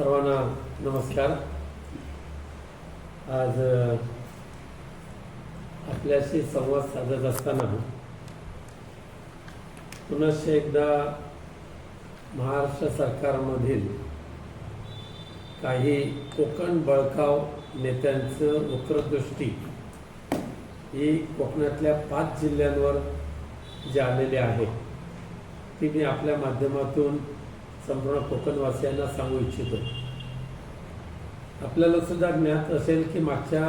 सर्वांना नमस्कार. आज आपल्याशी संवाद साधत असताना पुनश्च एकदा महाराष्ट्र सरकारमधील काही कोकण बळकाव नेत्यांचं वक्रदृष्टी ही कोकणातल्या पाच जिल्ह्यांवर जी आलेली आहे ती मी आपल्या माध्यमातून संपूर्ण कोकणवासियांना सांगू इच्छितो. आपल्याला सुद्धा ज्ञात असेल की मागच्या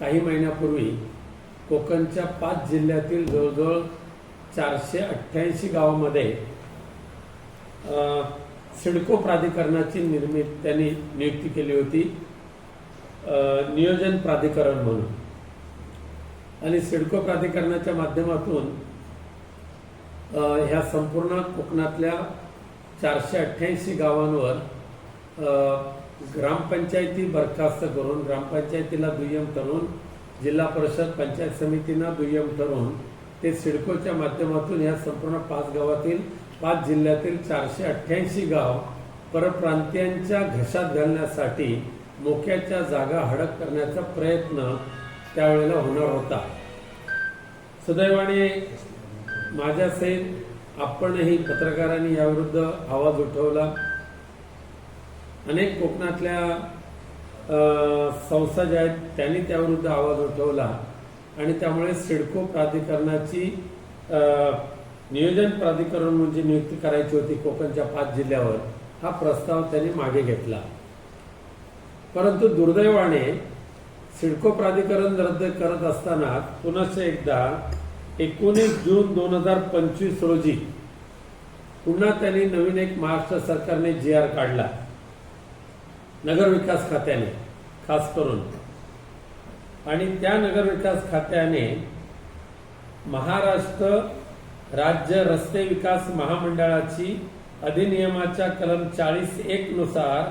काही महिन्यापूर्वी कोकणच्या पाच जिल्ह्यातील जवळजवळ चारशे अठ्ठ्याऐंशी गावामध्ये सिडको प्राधिकरणाची निर्मित त्यांनी नियुक्ती केली होती नियोजन प्राधिकरण म्हणून. आणि सिडको प्राधिकरणाच्या माध्यमातून ह्या संपूर्ण कोकणातल्या चारशे अठ्ठ्याऐंशी गावांवर ग्रामपंचायती बरखास्त करून ग्रामपंचायतीला दुय्यम ठरवून जिल्हा परिषद पंचायत समितींना दुय्यम ठरवून ते सिडकोच्या माध्यमातून या संपूर्ण पाच गावातील पाच जिल्ह्यातील चारशे अठ्ठ्याऐंशी गाव परप्रांतीयांच्या घशात घालण्यासाठी मोक्याच्या जागा हडप करण्याचा प्रयत्न त्यावेळेला होणार होता. सुदैवाने माझ्यासहित आपणही पत्रकारांनी याविरुद्ध आवाज उठवला. अनेक कोकणातल्या संस्था ज्या आहेत त्यांनी त्याविरुद्ध आवाज उठवला. आणि त्यामुळे सिडको प्राधिकरणाची नियोजन प्राधिकरण म्हणजे नियुक्ती करायची होती कोकणच्या पाच जिल्ह्यावर हा प्रस्ताव त्यांनी मागे घेतला. परंतु दुर्दैवाने सिडको प्राधिकरण रद्द करत असताना पुनश्च एकदा एकोणीस जून दोन हजार पंचवीस रोजी पुन्हा त्यांनी नवीन एक महाराष्ट्र सरकारने जी आर काढला. नगरविकास खात्याने खास करून. आणि त्या नगरविकास खात्याने महाराष्ट्र राज्य रस्ते विकास महामंडळाची अधिनियमाच्या कलम चाळीस एक नुसार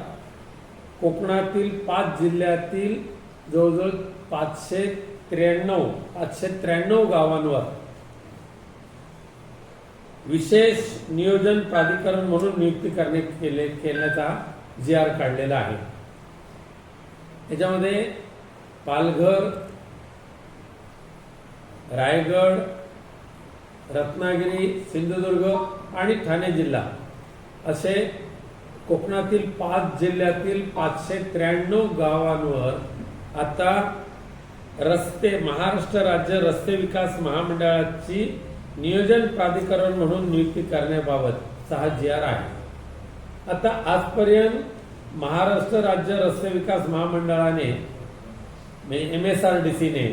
कोकणातील पाच जिल्ह्यातील जवळजवळ पाचशे त्र्याण्णव पाचशे त्र्याण्णव गावांवर. विशेष नियोजन प्राधिकरण म्हणून नियुक्ती करणे केले केल्याचा जी आर काढलेला आहे. त्याच्यामध्ये पालघर रायगड रत्नागिरी सिंधुदुर्ग आणि ठाणे जिल्हा असे कोकणातील पाच जिल्ह्यातील पाचशे त्र्याण्णव गावांवर आता रस्ते महाराष्ट्र राज्य रस्ते विकास महामंडळाची नियोजन प्राधिकरण म्हणून नियुक्ती करण्याबाबत सहा जी आर आहे. आता आजपर्यंत महाराष्ट्र राज्य रस्ते विकास महामंडळाने म्हणजे एम एस आर डी सीने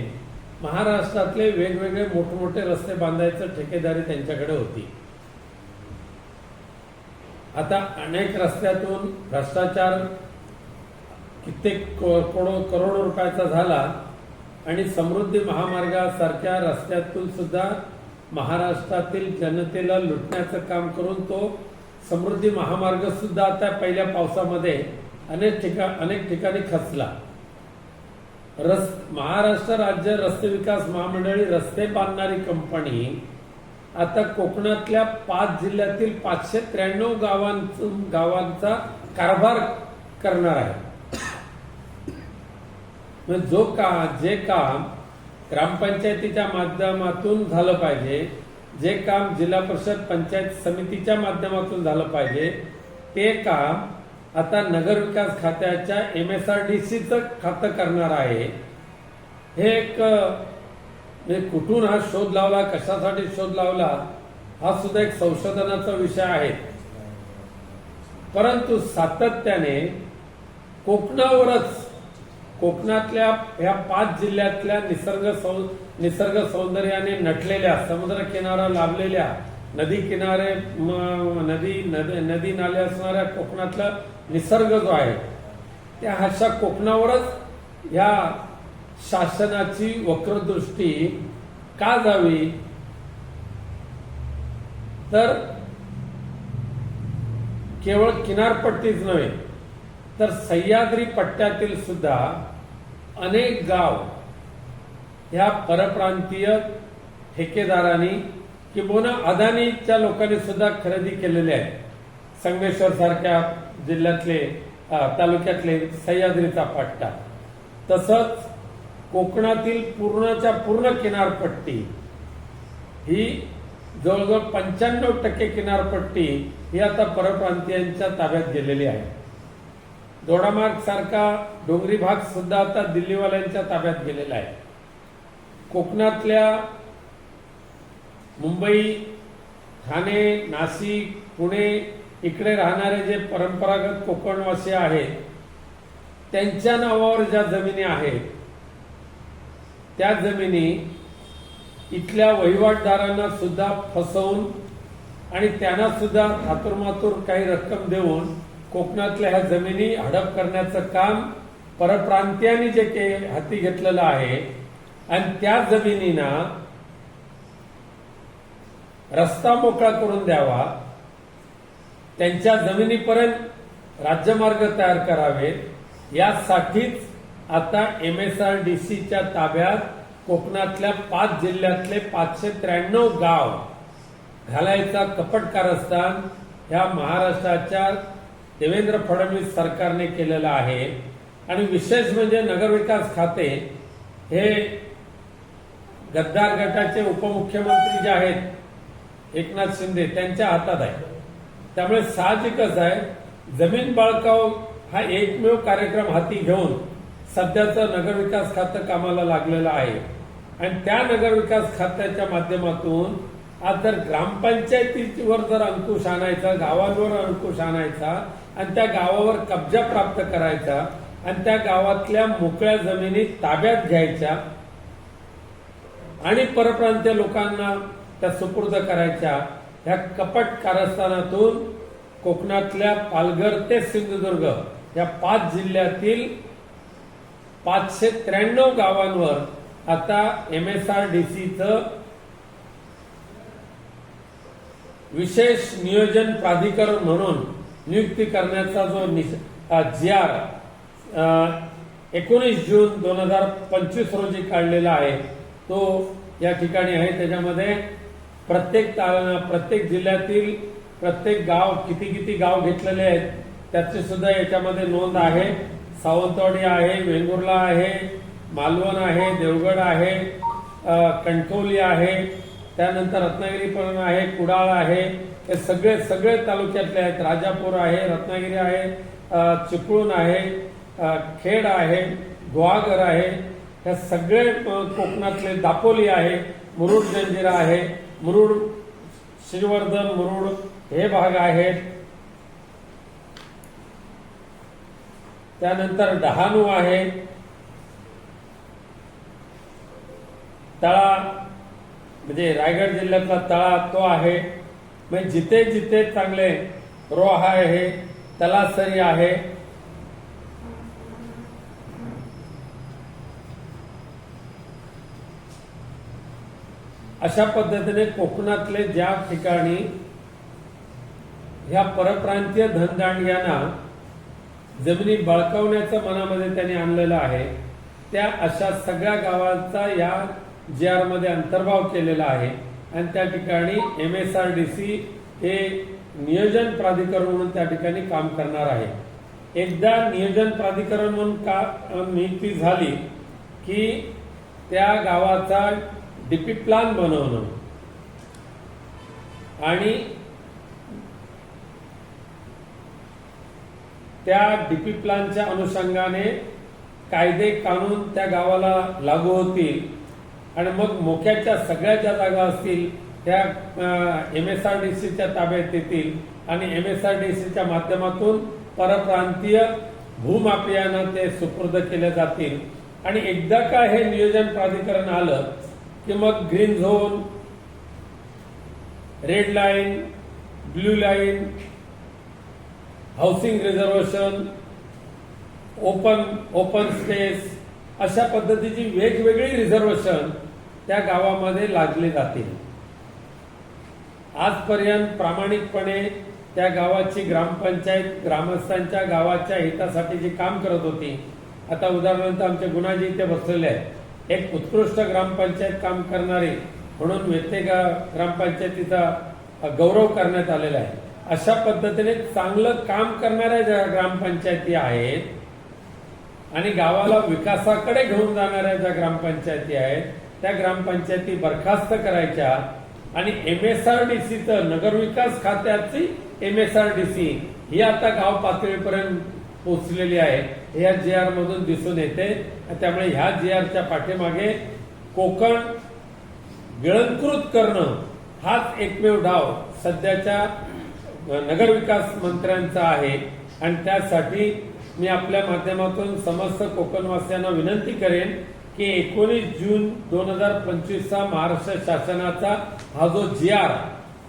महाराष्ट्रातले वेगवेगळे मोठमोठे रस्ते बांधायचं ठेकेदारी त्यांच्याकडे होती. आता अनेक रस्त्यातून भ्रष्टाचार कित्येक करोडो करोडो रुपयाचा झाला. आणि समृद्धी महामार्गासारख्या रस्त्यातून सुद्धा महाराष्ट्रातील जनतेला लुटण्याचं काम करून तो समृद्धी महामार्ग सुद्धा आता पहिल्या पावसामध्ये अनेक ठिका अनेक ठिकाणी खचला. रस महाराष्ट्र राज्य रस्ते विकास महामंडळी रस्ते बांधणारी कंपनी आता कोकणातल्या पाच जिल्ह्यातील पाचशे त्र्याण्णव गावांचा कारभार करणार आहे. म्हणजे जो का जे काम ग्रामपंचायतीच्या माध्यमातून झालं पाहिजे जे काम जिल्हा परिषद पंचायत समितीच्या माध्यमातून झालं पाहिजे ते काम आता नगर विकास खात्याच्या एम एस आर डी सीचं खातं करणार आहे. हे एक म्हणजे कुठून हा शोध लावला कशासाठी शोध लावला हा सुद्धा एक संशोधनाचा विषय आहे. परंतु सातत्याने कोकणावरच कोकणातल्या ह्या पाच जिल्ह्यातल्या निसर्ग सौ निसर्ग सौंदर्याने नटलेल्या समुद्र किनारा लाभलेल्या नदी किनारे नदी नदी नदी नाले असणाऱ्या कोकणातला निसर्ग जो आहे त्या अशा कोकणावरच या शासनाची वक्रदृष्टी का जावी? तर केवळ किनारपट्टीच नव्हे तर सह्याद्री पट्ट्यातील सुद्धा अनेक गाव ह्या परप्रांतीय ठेकेदारांनी किंबहुना अदानीच्या लोकांनी सुद्धा खरेदी केलेले आहेत. संगमेश्वर सारख्या जिल्ह्यातले तालुक्यातले सह्याद्रीचा पट्टा. तसंच कोकणातील पूर्णाच्या पूर्ण किनारपट्टी ही जवळजवळ पंच्याण्णव टक्के किनारपट्टी ही आता परप्रांतीयांच्या ताब्यात गेलेली आहे. दोडामार्ग सारखा डोंगरी भाग सुद्धा आता दिल्लीवाल्यांच्या ताब्यात गेलेला आहे. कोकणातल्या मुंबई ठाणे नाशिक पुणे इकडे राहणारे जे परंपरागत कोकणवासी आहेत त्यांच्या नावावर ज्या जमिनी आहेत त्या जमिनी इथल्या वहिवाटदारांना सुद्धा फसवून आणि त्यांना सुद्धा थातुरमातूर काही रक्कम देऊन कोकणातल्या ह्या जमिनी हडप करण्याचं काम परप्रांतीयांनी जे के हाती घेतलेलं आहे आणि त्या जमिनींना रस्ता मोकळा करून द्यावा. त्यांच्या जमिनीपर्यंत राज्यमार्ग तयार करावेत. यासाठीच आता एम एस आर डी सीच्या ताब्यात कोकणातल्या पाच जिल्ह्यातले पाचशे त्र्याण्णव गाव घालायचा कपट कारस्थान ह्या महाराष्ट्राच्या देवेंद्र फडणवीस सरकारने केलेलं आहे. आणि विशेष म्हणजे नगरविकास खाते हे गद्दार गटाचे उपमुख्यमंत्री जे आहेत एकनाथ शिंदे त्यांच्या हातात आहे. त्यामुळे साहजिकच आहे जमीन बाळकाव हा एकमेव कार्यक्रम हाती घेऊन सध्याचं नगरविकास खातं कामाला लागलेलं आहे. आणि त्या नगरविकास खात्याच्या माध्यमातून आज जर ग्रामपंचायतीवर जर अंकुश आणायचा गावांवर अंकुश आणायचा आणि त्या गावावर कब्जा प्राप्त करायचा आणि त्या गावातल्या मोकळ्या जमिनी ताब्यात घ्यायच्या आणि परप्रांतीय लोकांना त्या सुपूर्द करायच्या. ह्या कपट कारस्थानातून कोकणातल्या पालघर ते सिंधुदुर्ग या पाच जिल्ह्यातील पाचशे त्र्याण्णव गावांवर आता एम एस आर डी सीचं विशेष नियोजन प्राधिकरण म्हणून नियुक्ती करण्याचा जो जी आर एकोणीस जून दोन हजार पंचवीस रोजी काढलेला आहे. तो या ठिकाणी आहे. त्याच्यामध्ये प्रत्येक ता- प्रत्येक जिल्ह्यातील प्रत्येक गाव किती किती गाव घेतलेले आहेत त्याची सुद्धा याच्यामध्ये नोंद आहे. सावंतवाडी आहे वेंगुर्ला आहे मालवण आहे देवगड आहे कणकवली आहे. त्यानंतर रत्नागिरी पण आहे कुडाळ आहे. हे सगळे सगळे तालुक्यातले आहेत. राजापूर आहे रत्नागिरी आहे चिपळूण आहे खेड आहे गुहागर आहे. हे सगळे कोकणातले दापोली आहे मुरुड जंजिरा आहे मुरुड श्रीवर्धन मुरुड हे भाग आहेत. त्यानंतर डहाणू आहे. तळा म्हणजे रायगड जिल्ह्यातला तळा तो आहे. म्हणजे जिथे जिथे चांगले रोहा आहे तलासरी आहे. अशा पद्धतीने कोकणातले ज्या ठिकाणी ह्या परप्रांतीय धनदांडग्यांना जमिनी बळकावण्याचं मनामध्ये त्यांनी आणलेलं आहे त्या अशा सगळ्या गावांचा या जी आरमध्ये अंतर्भाव केलेला आहे. आणि त्या ठिकाणी M S R D C हे नियोजन प्राधिकरण म्हणून त्या ठिकाणी काम करणार आहे. एकदा नियोजन प्राधिकरण म्हणून का नियुक्ती झाली की त्या गावाचा डीपी प्लान बनवणं. आणि त्या डीपी प्लानच्या अनुषंगाने कायदे कानून त्या गावाला लागू होतील. आणि मग मोक्याच्या सगळ्या ज्या जागा असतील त्या एम एस आर डी सीच्या ताब्यात येतील आणि एम एस आर डी सीच्या माध्यमातून परप्रांतीय भूमाफियांना ते सुपूर्द केले जातील. आणि एकदा का हे नियोजन प्राधिकरण आलं की मग green zone red line blue line housing reservation open open space अशा पद्धतीची वेगवेगळी रिझर्वेशन त्या गावामध्ये लादले जातील आजपर्यंत प्रामाणिकपणे त्या गावाची ग्रामपंचायत ग्रामस्थांच्या गावाच्या हितासाठी जे काम करत होती आता उदाहरणार्थ आमचे गुणाजी इथे बसलेले आहेत. एक उत्कृष्ट ग्रामपंचायत काम करणारे म्हणून व्यक्ती ग्रामपंचायतीचा गौरव करण्यात आलेला आहे. अशा पद्धतीने चांगलं काम करणाऱ्या ज्या ग्रामपंचायती आहेत आणि गावाला विकासाकडे घेऊन जाणाऱ्या ज्या ग्रामपंचायती आहेत त्या ग्रामपंचायती बरखास्त करायच्या आणि एम एस आर डी सीचं नगर विकास खात्याची M S R D C ही आता गाव पातळीपर्यंत पोहोचलेली आहे. हे या जी आर मधून दिसून येते. त्यामुळे ह्या जी आरच्या पाठीमागे कोकण गिळंकृत करणं हाच एकमेव डाव सध्याच्या नगर विकास मंत्र्यांचा आहे. आणि त्यासाठी मी आपल्या माध्यमातून समस्त कोकणवासियांना विनंती करेन की एकोणीस जून दोन हजार पंचवीसचा महाराष्ट्र शासनाचा हा जो जी आर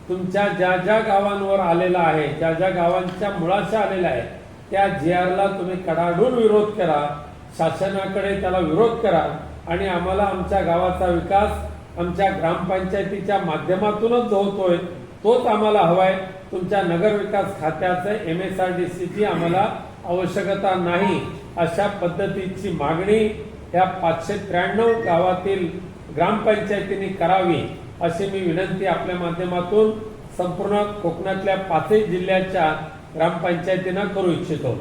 तुमच्या ज्या ज्या गावांवर आलेला आहे ज्या ज्या गावांच्या मुळाशी आलेला आहे त्या जी आरला तुम्ही कडाडून विरोध करा शासनाकडे त्याला विरोध करा आणि आम्हाला आमच्या गावाचा विकास आमच्या ग्रामपंचायतीच्या माध्यमातूनच जो होतोय तोच आम्हाला हवाय. तुमच्या नगर विकास खात्याचं एम एस आर डी सीची आम्हाला आवश्यकता नाही अशा पद्धतीची मागणी ह्या पाचशे त्र्याण्णव गावातील ग्रामपंचायतीने करावी अशी मी विनंती आपल्या माध्यमातून संपूर्ण कोकणातल्या पाचही जिल्ह्याच्या ग्रामपंचायतींना करू इच्छितो.